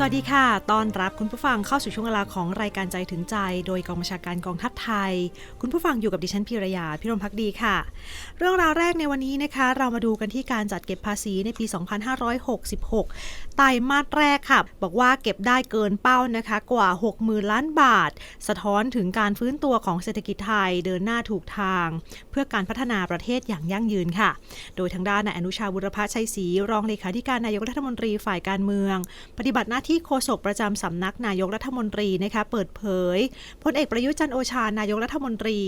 สวัสดีค่ะตอนรับคุณผู้ฟังเข้าสู่ช่วงเวลาของรายการใจถึงใจ โดยกองบัญชาการกองทัพไทย คุณผู้ฟังอยู่กับดิฉันพิรยาพิรมพักดีค่ะ เรื่องราวแรกในวันนี้นะคะ เรามาดูกันที่การจัดเก็บภาษีในปี 2566 ไตรมาสแรกค่ะ บอกว่าเก็บได้เกินเป้านะคะกว่า 60,000 ล้านบาท สะท้อนถึงการฟื้นตัวของเศรษฐกิจไทยเดินหน้าถูกทาง เพื่อการพัฒนาประเทศอย่างยั่งยืนค่ะ โดยทางด้านนายอนุชาบุรพชัยศรีรองเลขาธิการนายกรัฐมนตรีฝ่ายการเมือง ปฏิบัติหน้าที่โฆษกประจำสำนักนายกรัฐมนตรีนะคะเปิดเผยพลเอกประยุทธ์จันโอชานายกรัฐมนตรี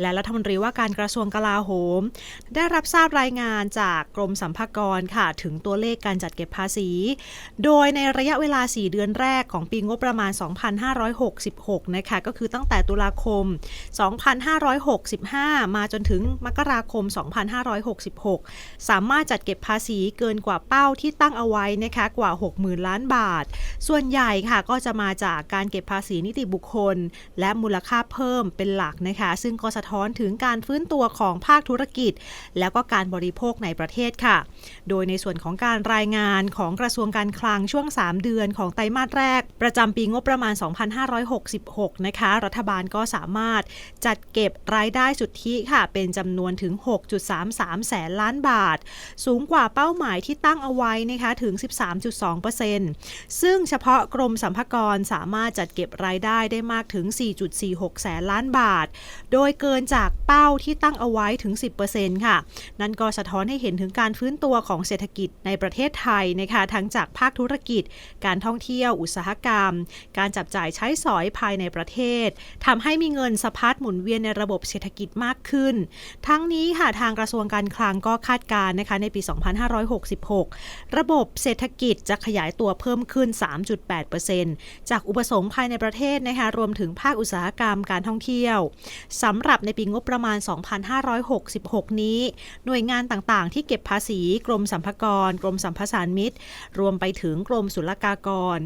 และรัฐมนตรีว่าการกระทรวงกลาโหม ได้รับทราบรายงานจากกรมสัมภากรค่ะ ถึงตัวเลขการจัดเก็บภาษีโดยในระยะเวลา 4 เดือนแรกของปีงบประมาณ 2566 นะคะ ก็คือตั้งแต่ตุลาคม 2565 มาจนถึงมกราคม 2566 สามารถจัดเก็บภาษีเกินกว่าเป้าที่ตั้งเอาไว้นะคะกว่า 60,000 ล้านบาท ส่วนใหญ่ค่ะก็จะมาจากการเก็บภาษีนิติบุคคล และมูลค่าเพิ่มเป็นหลักนะคะ ซึ่งก็สะท้อนถึงการฟื้นตัวของภาคธุรกิจ แล้วก็การบริโภคในประเทศค่ะ โดยในส่วนของการรายงานของกระทรวงการคลังช่วง 3 เดือนของไตรมาสแรก ประจำปีงบประมาณ 2566 นะคะ รัฐบาลก็สามารถจัดเก็บรายได้สุทธิค่ะ เป็นจำนวนถึง 6.33 แสนล้านบาท สูงกว่าเป้าหมายที่ตั้งเอาไว้นะคะถึง 13.2%ซึ่งเฉพาะกรมสัมภากรสามารถจัดเก็บรายได้ได้มากถึง 4.46 แสนล้านบาท โดยเกินจากเป้าที่ตั้งเอาไว้ถึง 10%ค่ะ นั่นก็สะท้อนให้เห็นถึงการฟื้นตัวของเศรษฐกิจในประเทศไทยนะคะทั้งจากภาคธุรกิจ การท่องเที่ยว อุตสาหกรรม การจับจ่ายใช้สอยภายในประเทศทำให้มีเงินสะพัดหมุนเวียนในระบบเศรษฐกิจมากขึ้น ทั้งนี้ค่ะทางกระทรวงการคลังก็คาดการณ์นะคะในปี 2566 ระบบเศรษฐกิจจะขยายตัวเพิ่มขึ้น 3.8%จากอุปสงค์ภายในประเทศนะคะรวมถึงภาคอุตสาหกรรมการท่องเที่ยวสำหรับในปีงบประมาณ 2566 นี้ หน่วยงานต่างๆ ที่เก็บภาษีกรมสัมภากรกรมสัมภาสานมิตรรวมไปถึงกรมศุลกากร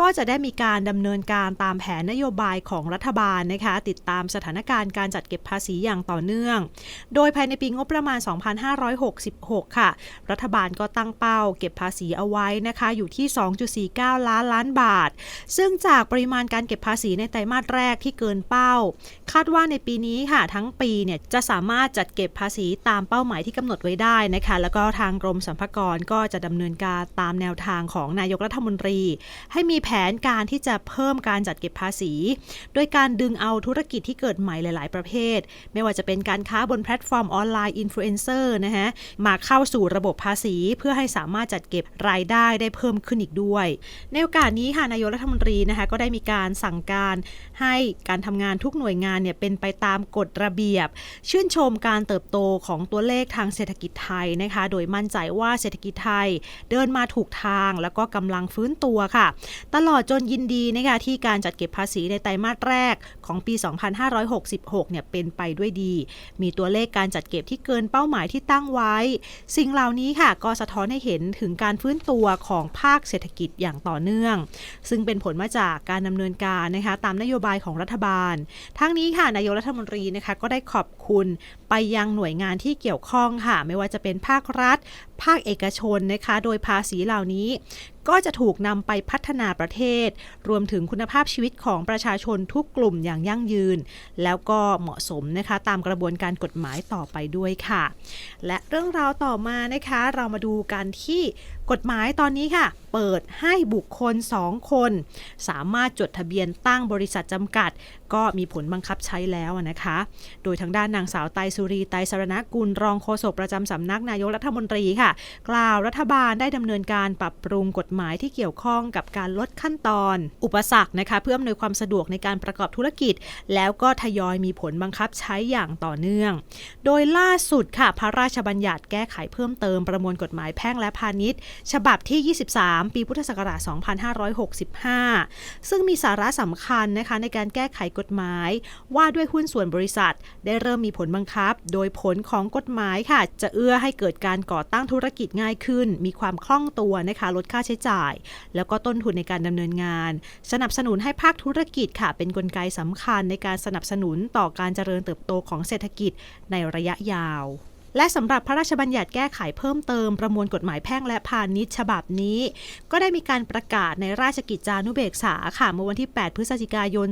ก็จะได้มีการดำเนินการตามแผนนโยบายของรัฐบาลนะคะ ติดตามสถานการณ์การจัดเก็บภาษีอย่างต่อเนื่อง โดยภายในปีงบประมาณ 2566 ค่ะ รัฐบาลก็ตั้งเป้าเก็บภาษีเอาไว้นะคะอยู่ที่ 2.49 ล้านล้านบาท ซึ่งจากปริมาณการเก็บภาษีในไตรมาสแรกที่เกินเป้า คาดว่าในปีนี้ค่ะทั้งปีเนี่ยจะสามารถจัดเก็บภาษีตามเป้าหมายที่กำหนดไว้ได้นะคะ แล้วก็ทางกรมสรรพากรก็จะดำเนินการตามแนวทางของนายกรัฐมนตรี ให้มีแผนการที่จะเพิ่มการจัดเก็บภาษี โดยการดึงเอาธุรกิจที่เกิดใหม่หลาย ๆ ประเภท ไม่ว่าจะเป็นการค้าบนแพลตฟอร์มออนไลน์อินฟลูเอนเซอร์นะฮะมาเข้าสู่ระบบภาษี เพื่อให้สามารถจัดเก็บรายได้ได้เพิ่มขึ้นอีกด้วย ในโอกาสนี้ค่ะนายกรัฐมนตรีนะคะก็ได้มีการสั่งการให้การทำงานทุกหน่วยงานเนี่ยเป็นไปตามกฎระเบียบ ชื่นชมการเติบโตของตัวเลขทางเศรษฐกิจไทยนะคะ โดยมั่นใจว่าเศรษฐกิจไทยเดินมาถูกทาง แล้วก็กำลังฟื้นตัวค่ะ ตลอดจนยินดีนะคะที่การจัดเก็บภาษีในไตรมาสแรกของปี 2566 เนี่ยเป็นไปด้วยดี มีตัวเลขการจัดเก็บที่เกินเป้าหมายที่ตั้งไว้ สิ่งเหล่านี้ค่ะก็สะท้อนให้เห็นถึงการฟื้นตัวของภาคเศรษฐกิจอย่างต่อเนื่อง ซึ่งเป็นผลมาจากการดำเนินการนะคะตามนโยบายของรัฐบาล ทั้งนี้ค่ะนายกรัฐมนตรีนะคะก็ได้ขอบคุณไปยังหน่วยงานที่เกี่ยวข้องค่ะ ไม่ว่าจะเป็นภาครัฐ ภาคเอกชนนะคะ โดยภาษีเหล่านี้ ก็จะถูกนำไปพัฒนาประเทศ รวมถึงคุณภาพชีวิตของประชาชนทุกกลุ่มอย่างยั่งยืน แล้วก็เหมาะสมนะคะตามกระบวนการกฎหมายต่อไปด้วยค่ะ และเรื่องราวต่อมานะคะเรามาดูกันที่กฎหมายตอนนี้ค่ะ เปิดให้บุคคล 2 คน สามารถจดทะเบียนตั้งบริษัทจำกัด ก็มีผลบังคับใช้แล้วนะคะ โดยทางด้านนางสาวไตสุรีไตสรณกุลรองโฆษกประจำสำนักนายกรัฐมนตรีค่ะ กล่าวรัฐบาลได้ดำเนินการปรับปรุงกฎหมายที่เกี่ยวข้องกับการลดขั้นตอน อุปสรรคนะคะเพื่ออำนวยความสะดวกในการประกอบธุรกิจ แล้วก็ทยอยมีผลบังคับใช้อย่างต่อเนื่อง โดยล่าสุดค่ะพระราชบัญญัติแก้ไขเพิ่มเติมประมวลกฎหมายแพ่งและพาณิชย์ ฉบับที่ 23 ปีพุทธศักราช 2565 ซึ่งมีสาระสำคัญนะคะในการแก้ไขกฎหมาย ว่าด้วยหุ้นส่วนบริษัท ได้เริ่มมีผลบังคับ โดยผลของกฎหมายค่ะ จะเอื้อให้เกิดการก่อตั้งธุรกิจง่ายขึ้น มีความคล่องตัวนะคะลดค่าใช้จ่าย แล้วก็ต้นทุนในการดำเนินงาน สนับสนุนให้ภาคธุรกิจค่ะ เป็นนกลไกสำคัญในการสนับสนุนต่อการเจริญเติบโตของเศรษฐกิจในระยะยาว และสำหรับพระราชบัญญัติแก้ไขเพิ่มเติมประมวลกฎหมายแพ่งและพาณิชย์ฉบับนี้ ก็ได้มีการประกาศในราชกิจจานุเบกษาค่ะเมื่อวันที่ 8 พฤศจิกายน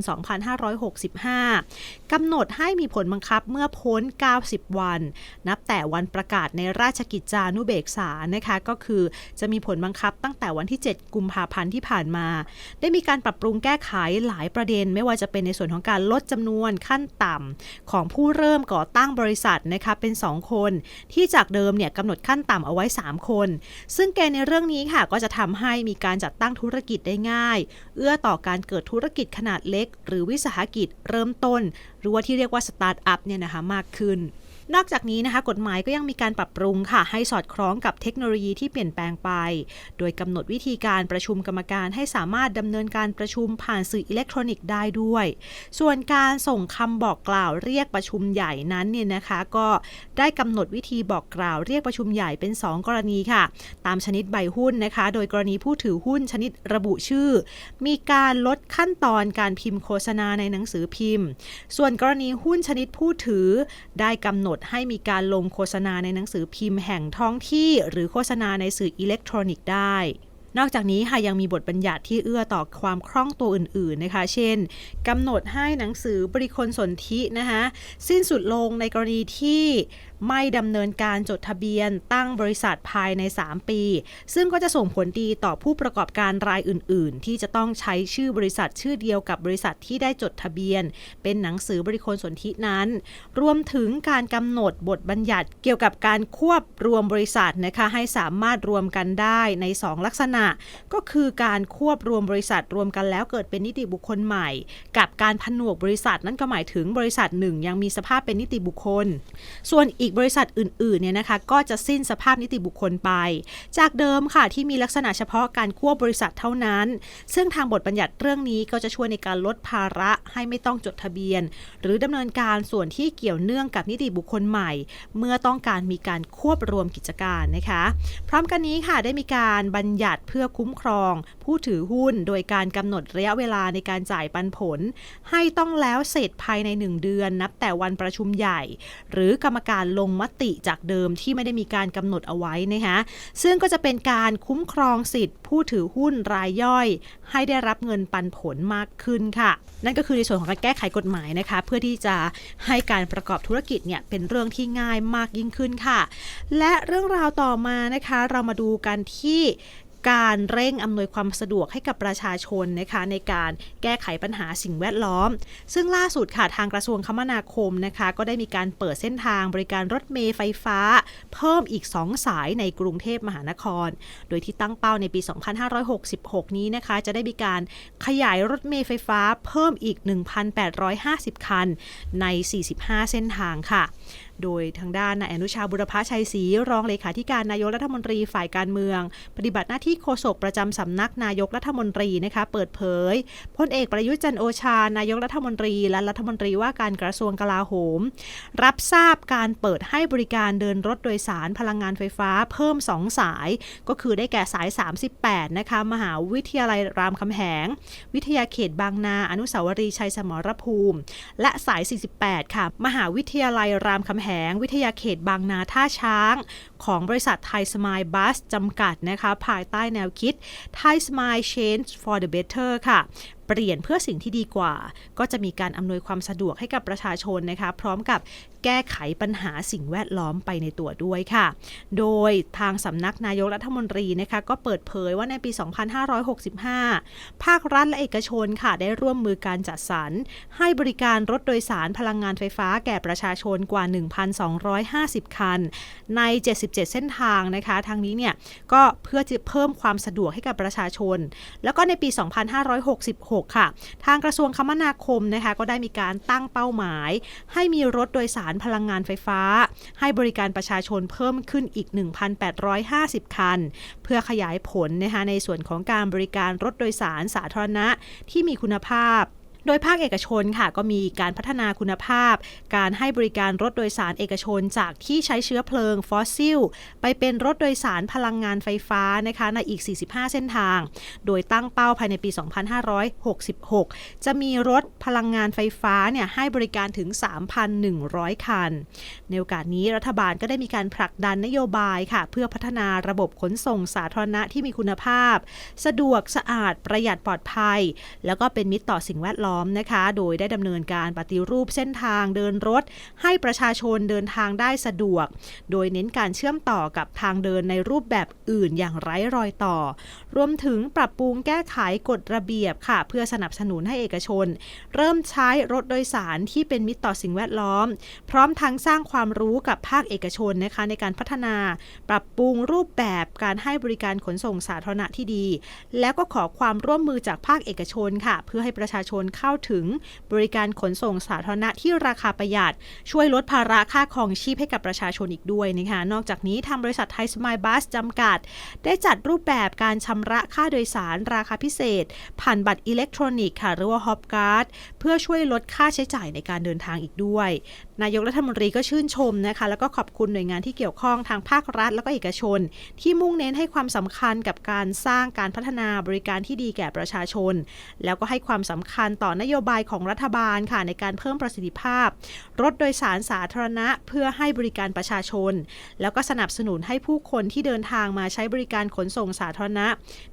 2565 กำหนดให้มีผลบังคับเมื่อพ้น 90 วัน นับแต่วันประกาศในราชกิจจานุเบกษานะคะก็คือจะมีผลบังคับตั้งแต่วันที่ 7 กุมภาพันธ์ที่ผ่านมา ได้มีการปรับปรุงแก้ไขหลายประเด็น ไม่ว่าจะเป็นในส่วนของการลดจำนวนขั้นต่ำของผู้เริ่มก่อตั้งบริษัทนะคะเป็น 2 คนที่จากเดิมเนี่ยกำหนดขั้นต่ำเอาไว้ 3 คน ซึ่งเกณฑ์ในเรื่องนี้ค่ะก็จะทำให้มีการจัดตั้งธุรกิจได้ง่าย เอื้อต่อการเกิดธุรกิจขนาดเล็ก หรือวิสาหกิจเริ่มต้น หรือว่าที่เรียกว่าสตาร์ทอัพเนี่ยนะคะมากขึ้น นอกจากนี้นะคะกฎหมายก็ยังมีการปรับปรุงค่ะ ให้สอดคล้องกับเทคโนโลยีที่เปลี่ยนแปลงไป โดยกำหนดวิธีการประชุมกรรมการให้สามารถดำเนินการประชุมผ่านสื่ออิเล็กทรอนิกส์ได้ด้วย ส่วนการส่งคำบอกกล่าวเรียกประชุมใหญ่นั้นเนี่ยนะคะก็ได้กำหนดวิธีบอกกล่าวเรียกประชุมใหญ่เป็น 2 กรณีค่ะ ตามชนิดใบหุ้นนะคะ โดยกรณีผู้ถือหุ้นชนิดระบุชื่อ มีการลดขั้นตอนการพิมพ์โฆษณาในหนังสือพิมพ์ ส่วนกรณีหุ้นชนิดผู้ถือได้กำหนดให้มีการลงโฆษณาในหนังสือพิมพ์แห่งท้องที่ หรือโฆษณาในสื่ออิเล็กทรอนิกส์ได้ นอกจากนี้ค่ะยังมีบทบัญญัติที่เอื้อต่อความคล่องตัวอื่น ๆนะคะ เช่นกำหนดให้หนังสือบริคลสนธินะคะสิ้นสุดลงในกรณีที่ ไม่ดำเนินการจดทะเบียนตั้งบริษัทภายใน 3 ปี ซึ่งก็จะส่งผลดีต่อผู้ประกอบการรายอื่น ๆ ที่จะต้องใช้ชื่อบริษัทชื่อเดียวกับบริษัทที่ได้จดทะเบียน เป็นหนังสือบริคลสนธินั้น รวมถึงการกำหนดบทบัญญัติเกี่ยวกับการควบรวมบริษัทนะคะให้สามารถรวมกันได้ใน 2 ลักษณะ ก็คือการควบรวมบริษัทรวมกันแล้วเกิดเป็นนิติบุคคลใหม่ กับการผนวกบริษัทนั่นก็หมายถึงบริษัทหนึ่งยังมีสภาพเป็นนิติบุคคล ส่วนอีกบริษัทอื่นๆเนี่ยนะคะก็จะสิ้นสภาพนิติบุคคลไป จากเดิมค่ะที่มีลักษณะเฉพาะการควบบริษัทเท่านั้น ซึ่งทางบทบัญญัติเรื่องนี้ก็จะช่วยในการลดภาระให้ไม่ต้องจดทะเบียน หรือดำเนินการส่วนที่เกี่ยวเนื่องกับนิติบุคคลใหม่ เมื่อต้องการมีการควบรวมกิจการนะคะ พร้อมกันนี้ค่ะได้มีการบัญญัติเพื่อคุ้มครอง ผู้ถือหุ้นโดยการกำหนดระยะเวลาในการจ่ายปันผล ให้ต้องแล้วเสร็จภายใน 1 เดือน นับแต่วันประชุมใหญ่ หรือกรรมการลงมติจากเดิมที่ไม่ได้มีการกำหนดเอาไว้นะคะซึ่งก็จะเป็นการคุ้มครองสิทธิ์ ผู้ถือหุ้นรายย่อย ให้ได้รับเงินปันผลมากขึ้นค่ะ นั่นก็คือในส่วนของการแก้ไขกฎหมายนะคะ เพื่อที่จะให้การประกอบธุรกิจเนี่ยเป็นเรื่องที่ง่ายมากยิ่งขึ้นค่ะ และเรื่องราวต่อมานะคะ เรามาดูกันที่ การเร่งอำนวยความสะดวกให้กับประชาชนนะคะในการแก้ไขปัญหาสิ่งแวดล้อม ซึ่งล่าสุดค่ะทางกระทรวงคมนาคมนะคะก็ได้มีการเปิดเส้นทางบริการรถเมล์ไฟฟ้า เพิ่มอีก 2 สายในกรุงเทพมหานคร โดยที่ตั้งเป้าในปี 2566 นี้นะคะจะได้มีการขยายรถเมล์ไฟฟ้าเพิ่มอีก 1,850 คันใน 45 เส้นทางค่ะโดยทางด้านนายอนุชาบุรพชัยศรีรองเลขาธิการนายกรัฐมนตรีฝ่ายการเมือง ปฏิบัติหน้าที่โฆษกประจำสำนักนายกรัฐมนตรีนะคะเปิดเผยพลเอกประยุทธ์จันโอชานายกรัฐมนตรี และรัฐมนตรีว่าการกระทรวงกลาโหม รับทราบการเปิดให้บริการเดินรถโดยสารพลังงานไฟฟ้าเพิ่ม 2 สาย ก็คือได้แก่สาย 38 นะคะ มหาวิทยาลัยรามคำแหง วิทยาเขตบางนา อนุสาวรีย์ชัยสมรภูมิ และสาย 48 ค่ะ มหาวิทยาลัยรามคำแหงแหง วิทยาเขตบางนาท่าช้าง ของบริษัทไทยสมายบัสจำกัดนะคะ ภายใต้แนวคิดไทยสมาย Change for the Better ค่ะเปลี่ยนเพื่อสิ่งที่ดีกว่า ก็จะมีการอำนวยความสะดวกให้กับประชาชนนะคะ พร้อมกับแก้ไขปัญหาสิ่งแวดล้อมไปในตัวด้วยค่ะ โดยทางสำนักนายกรัฐมนตรีนะคะ ก็เปิดเผยว่าในปี 2565 ภาครัฐและเอกชนค่ะ ได้ร่วมมือการจัดสรร ให้บริการรถโดยสารพลังงานไฟฟ้าแก่ประชาชนกว่า 1,250 คัน ใน77เส้นทางนะคะทางนี้เนี่ยก็เพื่อจะเพิ่มความสะดวกให้กับประชาชน แล้วก็ในปี 2566 ค่ะ ทางกระทรวงคมนาคมนะคะก็ได้มีการตั้งเป้าหมาย ให้มีรถโดยสารพลังงานไฟฟ้า ให้บริการประชาชนเพิ่มขึ้นอีก 1,850 คัน เพื่อขยายผลนะคะในส่วนของการบริการรถโดยสารสาธารณะที่มีคุณภาพ โดยภาคเอกชนค่ะก็มีการพัฒนาคุณภาพ การให้บริการรถโดยสารเอกชนจากที่ใช้เชื้อเพลิงฟอสซิล ไปเป็นรถโดยสารพลังงานไฟฟ้านะคะในอีก 45 เส้นทาง โดยตั้งเป้าภายในปี 2566 จะมีรถพลังงานไฟฟ้าเนี่ยให้บริการถึง 3,100 คัน ในโอกาสนี้รัฐบาลก็ได้มีการผลักดันนโยบายค่ะ เพื่อพัฒนาระบบขนส่งสาธารณะที่มีคุณภาพ สะดวกสะอาดประหยัดปลอดภัย แล้วก็เป็นมิตรต่อสิ่งแวดล้อมนะคะ โดยได้ดำเนินการปฏิรูปเส้นทางเดินรถ ให้ประชาชนเดินทางได้สะดวก โดยเน้นการเชื่อมต่อกับทางเดินในรูปแบบอื่นอย่างไร้รอยต่อ รวมถึงปรับปรุงแก้ไขกฎระเบียบค่ะ เพื่อสนับสนุนให้เอกชน เริ่มใช้รถโดยสารที่เป็นมิตรต่อสิ่งแวดล้อม พร้อมทั้งสร้างความรู้กับภาคเอกชนนะคะในการพัฒนา ปรับปรุงรูปแบบการให้บริการขนส่งสาธารณะที่ดี แล้วก็ขอความร่วมมือจากภาคเอกชนค่ะ เพื่อให้ประชาชนเข้า้าถึงบริการขนส่งสาธารณะที่ราคาประหยัด ช่วยลดภาระค่าครองชีพให้กับประชาชนอีกด้วยนะคะ นอกจากนี้ทางบริษัทไทยสมายบัสจำกัด ได้จัดรูปแบบการชำระค่าโดยสารราคาพิเศษ ผ่านบัตรอิเล็กทรอนิกส์ค่ะหรือว่าฮอปการ์ดเพื่อช่วยลดค่าใช้จ่ายในการเดินทางอีกด้วยนายกรัฐมนตรีก็ชื่นชมนะคะ แล้วก็ขอบคุณหน่วยงานที่เกี่ยวข้องทางภาครัฐ แล้วก็เอกชน ที่มุ่งเน้นให้ความสำคัญกับการสร้างการพัฒนาบริการที่ดีแก่ประชาชน แล้วก็ให้ความสำคัญต่อนโยบายของรัฐบาลค่ะในการเพิ่มประสิทธิภาพ รถโดยสารสาธารณะเพื่อให้บริการประชาชน แล้วก็สนับสนุนให้ผู้คนที่เดินทางมาใช้บริการขนส่งสาธารณะ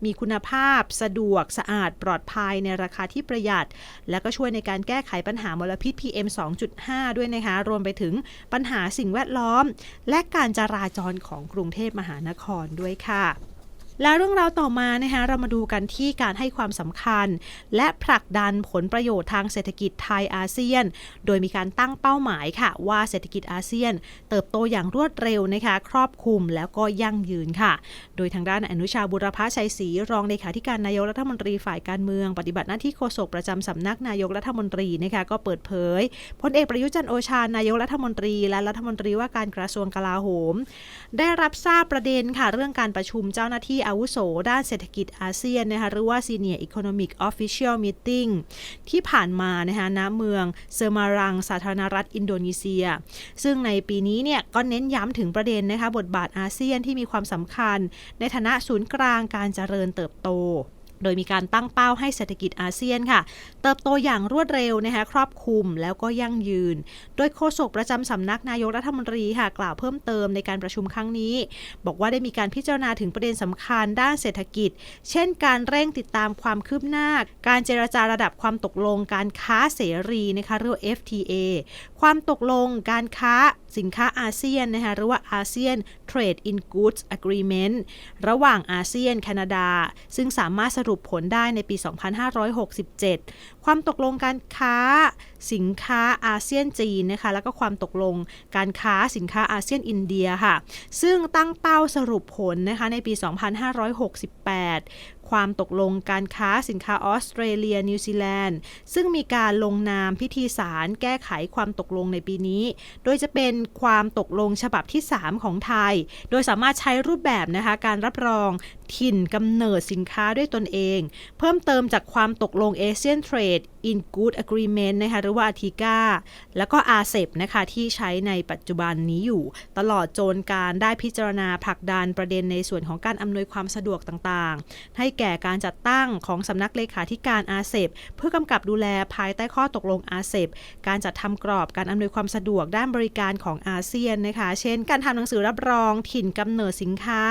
มีคุณภาพ สะดวกสะอาด ปลอดภัยในราคาที่ประหยัด และก็ช่วยในการแก้ไขปัญหามลพิษ PM 2.5 ด้วยนะคะรวมไปถึงปัญหาสิ่งแวดล้อม และการจราจรของกรุงเทพมหานครด้วยค่ะ และเรื่องราวต่อมานะคะเรามาดูกันที่การให้ความสำคัญ และผลักดันผลประโยชน์ทางเศรษฐกิจไทยอาเซียน โดยมีการตั้งเป้าหมายค่ะว่าเศรษฐกิจอาเซียน เติบโตอย่างรวดเร็วนะคะครอบคลุมแล้วก็ยั่งยืนค่ะ โดยทางด้านอนุชาบุรพชัยศรีรองเลขาธิการนายกรัฐมนตรีฝ่ายการเมือง ปฏิบัติหน้าที่โฆษกประจำสำนักนายกรัฐมนตรีนะคะก็เปิดเผยพลเอกประยุจันโอชานายกรัฐมนตรี และรัฐมนตรีว่าการกระทรวงกลาโหม ได้รับทราบประเด็นค่ะเรื่องการประชุมเจ้าหน้าที่อาวุโส ด้านเศรษฐกิจอาเซียนนะคะหรือว่า Senior Economic Official Meeting ที่ผ่านมานะคะณเมืองเซอร์มารัง สาธารณรัฐอินโดนีเซีย ซึ่งในปีนี้เนี่ยก็เน้นย้ำถึงประเด็นนะคะบทบาทอาเซียนที่มีความสำคัญ ในฐานะศูนย์กลางการเจริญเติบโต โดยมีการตั้งเป้าให้เศรษฐกิจอาเซียนค่ะ เติบโตอย่างรวดเร็วนะคะครอบคลุมแล้วก็ยั่งยืน โดยโฆษกประจำสำนักนายกรัฐมนตรีค่ะกล่าวเพิ่มเติมในการประชุมครั้งนี้ บอกว่าได้มีการพิจารณาถึงประเด็นสำคัญด้านเศรษฐกิจ เช่น การเร่งติดตามความคืบหน้า การเจรจาระดับความตกลง การค้าเสรีนะคะเรียก FTA ความตกลงการค้าสินค้าอาเซียนนะคะหรือว่าอาเซียน Trade in Goods Agreement ระหว่างอาเซียน แคนาดา ซึ่งสามารถสรุปผลได้ในปี 2567 ความตกลงการค้าสินค้าอาเซียนจีนนะคะแล้วก็ความตกลงการค้าสินค้าอาเซียนอินเดียค่ะ ซึ่งตั้งเป้าสรุปผลนะคะในปี 2568 ความตกลงการค้าสินค้าออสเตรเลีย นิวซีแลนด์ ซึ่งมีการลงนามพิธีสารแก้ไขความตกลงในปีนี้ โดยจะเป็นความตกลงฉบับที่ 3 ของไทย โดยสามารถใช้รูปแบบนะคะการรับรอง ถิ่นกำเนิดสินค้าด้วยตนเอง เพิ่มเติมจากความตกลง Asian Trade in Good Agreement นะคะหรือว่าอาทิก้าแล้วก็อาเซบนะคะที่ใช้ในปัจจุบันนี้อยู่ ตลอดจนการได้พิจารณาผลักดันประเด็นในส่วนของการอำนวยความสะดวกต่างๆ ให้แก่การจัดตั้งของสำนักเลขาธิการอาเซบเพื่อกำกับดูแลภายใต้ข้อตกลงอาเซบการจัดทำกรอบการอำนวยความสะดวกด้านบริการของอาเซียนนะคะ เช่น การทำหนังสือรับรองถิ่นกำเนิดสินค้า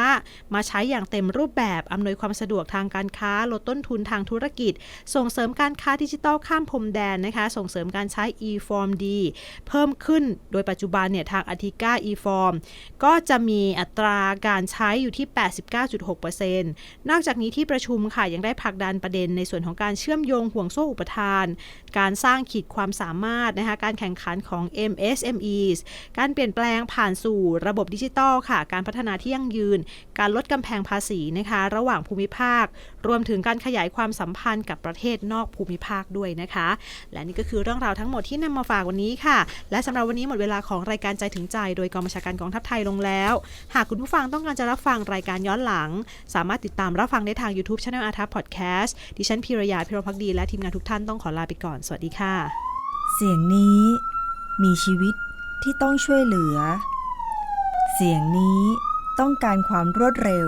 มาใช้อย่างเต็มรูปแบบอำนวยความสะดวกทางการค้า ลดต้นทุนทางธุรกิจ ส่งเสริมการค้าดิจิทัลข้ามพรมแดนนะคะ ส่งเสริมการใช้ e-form D เพิ่มขึ้นโดยปัจจุบันเนี่ยทางอธิก้า e-form ก็จะมีอัตราการใช้อยู่ที่ 89.6%นอกจากนี้ที่ประชุมค่ะยังได้ผลักดันประเด็นในส่วนของการเชื่อมโยงห่วงโซ่อุปทาน การสร้างขีดความสามารถนะคะการแข่งขันของ MSMEs การเปลี่ยนแปลงผ่านสู่ระบบดิจิทัลค่ะ การพัฒนาที่ยั่งยืน การลดกำแพงภาษีนะคะ ระหว่างภูมิภาค รวมถึงการขยายความสัมพันธ์กับประเทศนอกภูมิภาคด้วยนะคะ และนี่ก็คือเรื่องราวทั้งหมดที่นำมาฝากวันนี้ค่ะ และสำหรับวันนี้หมดเวลาของรายการใจถึงใจ โดยกองบัญชาการกองทัพไทยลงแล้ว หากคุณผู้ฟังต้องการจะรับฟังรายการย้อนหลัง สามารถติดตามรับฟังได้ทาง YouTube Channel อาทัพพอดแคสต์ดิฉันพีรยาพิรพักดีและทีมงานทุกท่านต้องขอลาไปก่อน สวัสดีค่ะ เสียงนี้มีชีวิตที่ต้องช่วยเหลือ เสียงนี้ต้องการความรวดเร็ว